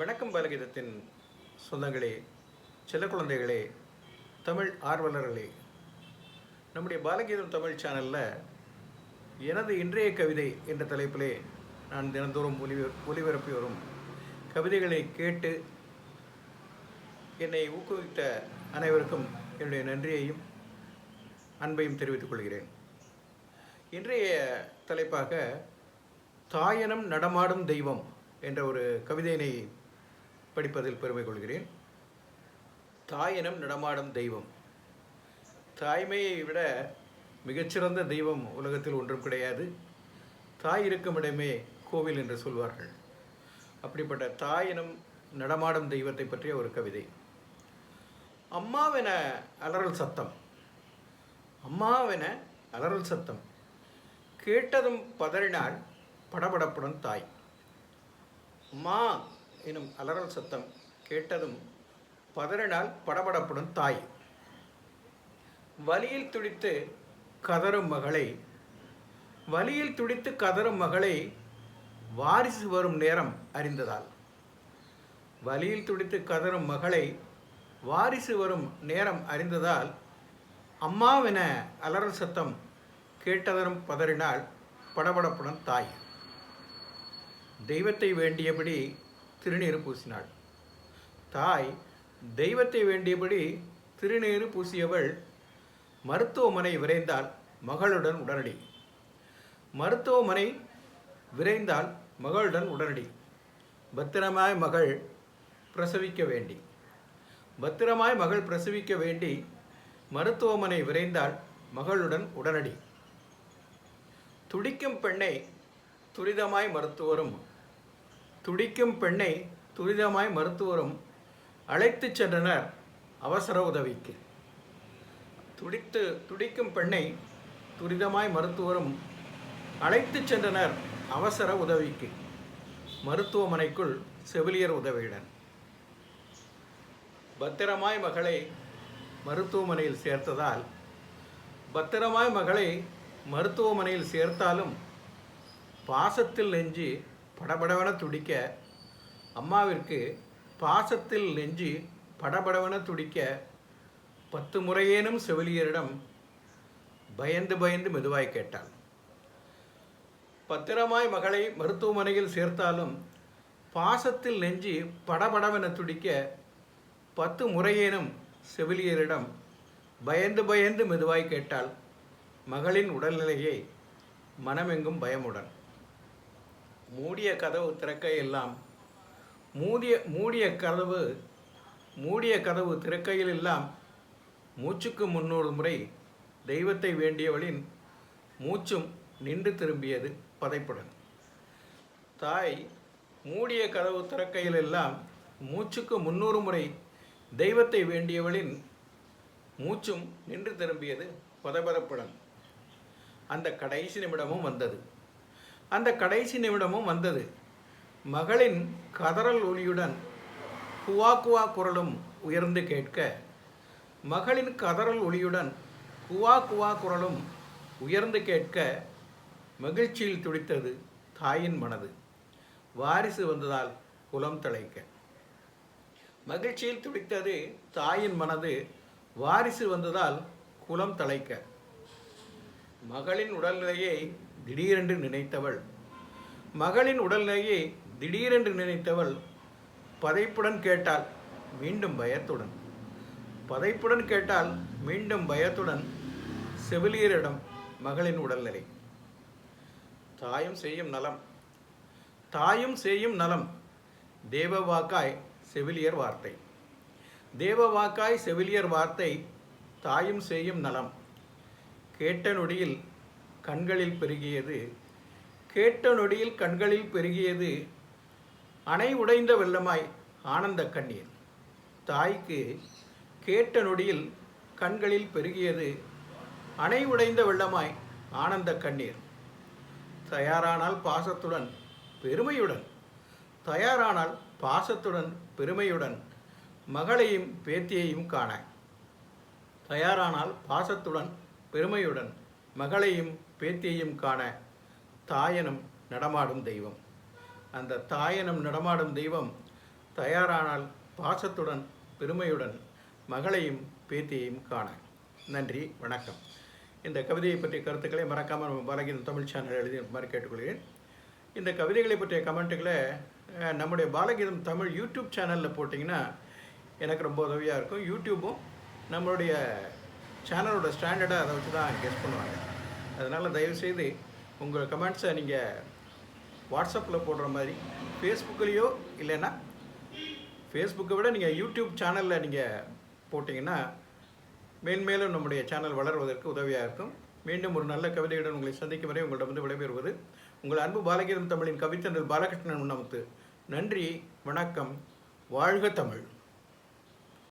வணக்கம் பாலகீதத்தின் சொந்தங்களே செல்ல குழந்தைகளே தமிழ் ஆர்வலர்களே. நம்முடைய பாலகீதம் தமிழ் சேனலில் எனது இன்றைய கவிதை என்ற தலைப்பிலே நான் தினந்தோறும் ஒளி ஒளிபரப்பி வரும் கவிதைகளை கேட்டு என்னை ஊக்குவித்த அனைவருக்கும் என்னுடைய நன்றியையும் அன்பையும் தெரிவித்துக் கொள்கிறேன். இன்றைய தலைப்பாக தாயனம் நடமாடும் தெய்வம் என்ற ஒரு கவிதையினை படிப்பதில் பெருமை கொள்கிறேன். தாயினம் நடமாடும் தெய்வம். தாய்மையை விட மிகச்சிறந்த தெய்வம் உலகத்தில் ஒன்றும் கிடையாது. தாய் இருக்கும் இடமே கோவில் என்று சொல்வார்கள். அப்படிப்பட்ட தாயினம் நடமாடும் தெய்வத்தை பற்றிய ஒரு கவிதை. அம்மாவென அலறல் சத்தம். அம்மாவென அலறல் சத்தம். கேட்டதும் பதறினாள் படபடப்புடன் தாய். அம்மா எனும் அலறல் சத்தம் கேட்டதும் பதறினால் படபடப்புடன் தாய். வலியில் துடித்து கதறும் மகளை வலியில் துடித்து கதறும் மகளை வாரிசு வரும் நேரம் அறிந்ததால். வலியில் துடித்து கதறும் மகளை வாரிசு வரும் நேரம் அறிந்ததால் அம்மாவென அலறல் சத்தம் கேட்டதரும் பதறினால் படபடப்புடன் தாய். தெய்வத்தை வேண்டியபடி திருநீறு பூசினாள். தாய் தெய்வத்தை வேண்டியபடி திருநீறு பூசியவள் மருத்துவமனை விரைந்தால் மகளுடன் உடனடி. மருத்துவமனை விரைந்தால் மகளுடன் உடனடி. பத்திரமாய் மகள் பிரசவிக்க வேண்டி. பத்திரமாய் மகள் பிரசவிக்க வேண்டி மருத்துவமனை விரைந்தால் மகளுடன் உடனடி. துடிக்கும் பெண்ணை துரிதமாய் மருத்துவரும் துடிக்கும் பெண்ணை துரிதமாய் மருத்துவரும் அழைத்துச் சென்றனர் அவசர உதவிக்கு. துடித்து துடிக்கும் பெண்ணை துரிதமாய் மருத்துவரும் அழைத்துச் சென்றனர் அவசர உதவிக்கு. மருத்துவமனைக்குள் செவிலியர் உதவியுடன். பத்திரமாய் மகளை மருத்துவமனையில் சேர்த்ததால் பத்திரமாய் மகளை மருத்துவமனையில் சேர்த்தாலும் பாசத்தில் நெஞ்சு படபடவன துடிக்க அம்மாவிற்கு பாசத்தில் நெஞ்சு படபடவன துடிக்க பத்து முறையேனும் செவிலியரிடம் பயந்து பயந்து மெதுவாய் கேட்டாள். பத்திரமாய் மகளை மருத்துவமனையில் சேர்த்தாலும் பாசத்தில் நெஞ்சு படபடவென துடிக்க பத்து முறையேனும் செவிலியரிடம் பயந்து பயந்து மெதுவாய் கேட்டாள். மகளின் உடல்நிலையை மனமெங்கும் பயமுடன். மூடிய கதவு திறக்க எல்லாம். மூடிய மூடிய கதவு மூடிய கதவு திறக்கையில் எல்லாம் மூச்சுக்கு முன்னூறு முறை தெய்வத்தை வேண்டியவளின் மூச்சும் நின்று திரும்பியது பதைப்புடன். தாய் மூடிய கதவு திறக்கையில் எல்லாம் மூச்சுக்கு முன்னூறு முறை தெய்வத்தை வேண்டியவளின் மூச்சும் நின்று திரும்பியது பதபரப்புடன் அந்த கடைசி நிமிடமும் வந்தது. அந்த கடைசி நிமிடமும் வந்தது. மகளின் கதறல் ஒளியுடன் குவா குவா குரலும் உயர்ந்து கேட்க மகளின் கதறல் ஒளியுடன் குவா குவா குரலும் உயர்ந்து கேட்க மகிழ்ச்சியில் துடித்தது தாயின் மனது. வாரிசு வந்ததால் குலம் தழைக்க. மகிழ்ச்சியில் துடித்தது தாயின் மனது வாரிசு வந்ததால் குலம் தழைக்க. மகளின் உடல்நிலையை திடீரென்று நினைத்தவள். மகளின் உடல்நிலையை திடீரென்று நினைத்தவள் பதைப்புடன் கேட்டாள். மீண்டும் பயத்துடன். பதைப்புடன் கேட்டால் மீண்டும் பயத்துடன் செவிலியரிடம் மகளின் உடல்நிலை. தாயும் செய்யும் நலம். தாயும் செய்யும் நலம். தேவவாக்காய் செவிலியர் வார்த்தை. தேவவாக்காய் செவிலியர் வார்த்தை. தாயும் செய்யும் நலம். கேட்ட நொடியில் கண்களில் பெருகியது. கேட்ட நொடியில் கண்களில் பெருகியது. அணை உடைந்த வெள்ளமாய் ஆனந்த கண்ணீர். தாய்க்கு கேட்ட நொடியில் கண்களில் பெருகியது. அணை உடைந்த வெள்ளமாய் ஆனந்த கண்ணீர். தயாரானால் பாசத்துடன் பெருமையுடன். தயாரானால் பாசத்துடன் பெருமையுடன் மகளையும் பேத்தியையும் காண. தயாரானால் பாசத்துடன் பெருமையுடன் மகளையும் பேத்தியையும் காண தாயனம் நடமாடும் தெய்வம். அந்த தாயனம் நடமாடும் தெய்வம் தயாரானால் பாசத்துடன் பெருமையுடன் மகளையும் பேத்தியையும் காண. நன்றி வணக்கம். இந்த கவிதையை பற்றிய கருத்துக்களை மறக்காமல் நம்ம பாலகீதம் தமிழ் சேனல் எழுதி மாதிரி கேட்டுக்கொள்கிறேன். இந்த கவிதைகளை பற்றிய கமெண்ட்டுகளை நம்முடைய பாலகீதம் தமிழ் யூடியூப் சேனலில் போட்டிங்கன்னா எனக்கு ரொம்ப உதவியாக இருக்கும். யூடியூப்பும் நம்மளுடைய சேனலோட ஸ்டாண்டர்டை அதை வச்சு தான் கெஸ் பண்ணுவாங்க. அதனால் தயவுசெய்து உங்கள் கமெண்ட்ஸை நீங்கள் வாட்ஸ்அப்பில் போடுற மாதிரி ஃபேஸ்புக்லேயோ இல்லைன்னா ஃபேஸ்புக்கை விட நீங்கள் யூடியூப் சேனலில் நீங்கள் போட்டிங்கன்னா மேன்மேலும் நம்முடைய சேனல் வளர்வதற்கு உதவியாக இருக்கும். மீண்டும் ஒரு நல்ல கவிதையுடன் உங்களை சந்திக்கும் வரை உங்களிடமிருந்து விடைபெறுவது உங்கள் அன்பு பாலகீதம் தமிழின் கவித்தன்றல் பாலகிருஷ்ணன் உண்ணமுத்து நன்றி வணக்கம் வாழ்க தமிழ்.